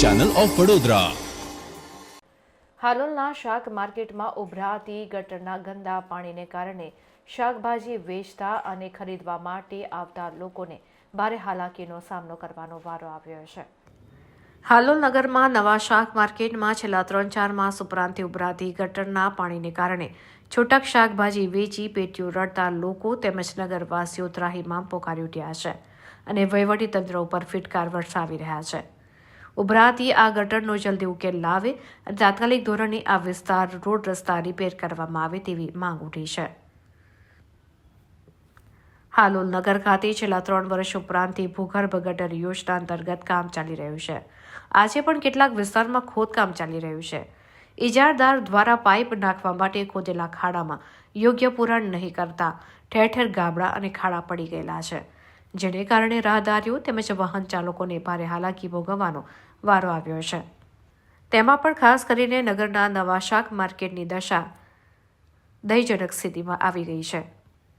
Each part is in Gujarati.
ચેનલ ઓફ વડોદરા હાલોલના શાક માર્કેટમાં ઉભરાતી ગટરના ગંદા પાણીને કારણે શાકભાજી વેચતા અને ખરીદવા માટે આવતા લોકોને ભારે હાલાકીનો સામનો કરવાનો વારો આવ્યો છે. હાલોલ નગરમાં નવા શાક માર્કેટમાં છેલ્લા ત્રણ ચાર માસ ઉપરાંતથી ઉભરાતી ગટરના પાણીને કારણે છૂટક શાકભાજી વેચી પેટીઓ રડતા લોકો તેમજ નગરવાસીઓ ત્રાહીમાં પોકારી ઉઠ્યા છે. અને વહીવટીતંત્ર ઉપર ફિટકાર વરસાવી રહ્યા છે. ઉભરાતી આ ગટરનો જલ્દી ઉકેલ લાવે અને તાત્કાલિક ધોરણે આ વિસ્તાર રોડ રસ્તા રિપેર કરવામાં આવે તેવી માંગ ઉઠી છે. હાલોલ નગર ખાતે છેલ્લા ત્રણ વર્ષ ઉપરાંતથી ભૂગર્ભ ગટર યોજના અંતર્ગત કામ ચાલી રહ્યું છે. આજે પણ કેટલાક વિસ્તારમાં ખોદકામ ચાલી રહ્યું છે. ઇજારદાર દ્વારા પાઇપ નાખવા માટે ખોદેલા ખાડામાં યોગ્ય પુરાણ નહીં કરતા ઠેર ઠેર ગાબડા અને ખાડા પડી ગયેલા છે. જેને કારણે રાહદારીઓ તેમજ વાહન ચાલકોને ભારે હાલાકી ભોગવવાનો વારો આવ્યો છે. તેમાં પણ ખાસ કરીને નગરના નવા શાક માર્કેટની દશા દયજનક સ્થિતિમાં આવી ગઈ છે.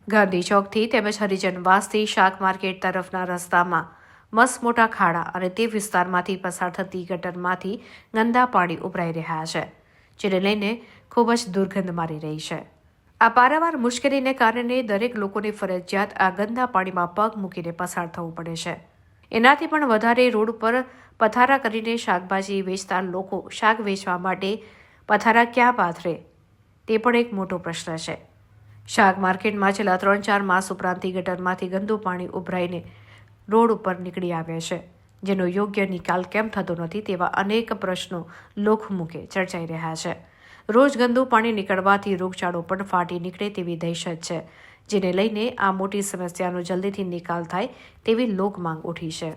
ગાંધી ચોકથી તેમજ હરિજનવાસથી શાક માર્કેટ તરફના રસ્તામાં મસ્ત મોટા ખાડા અને તે વિસ્તારમાંથી પસાર થતી ગટરમાંથી ગંદા પાણી ઉભરાઈ રહ્યા છે, જેને લઈને ખૂબ જ દુર્ગંધ મારી રહી છે. આ પારાવાર મુશ્કેલીને કારણે દરેક લોકોને ફરજિયાત આ ગંદા પાણીમાં પગ મૂકીને પસાર થવું પડે છે. એનાથી પણ વધારે રોડ પર પથારા કરીને શાકભાજી વેચતા લોકો શાક વેચવા માટે પથારા ક્યાં પાથરે? તે પણ એક મોટો પ્રશ્ન છે. શાક માર્કેટમાં છેલ્લા ત્રણ ચાર માસ ઉપરાંતથી ગટરમાંથી ગંદુ પાણી ઉભરાઈને રોડ ઉપર નીકળી આવે છે, જેનો યોગ્ય નિકાલ કેમ થતો નથી તેવા અનેક પ્રશ્નો લોકમુખે ચર્ચાઈ રહ્યા છે. રોજ ગંદુ પાણી નીકળવાથી રોગચાળો પણ ફાટી નીકળે તેવી દહેશત છે, જેને લઈને આ મોટી સમસ્યાનો જલ્દીથી નિકાલ થાય તેવી લોકમાંગ ઉઠી છે.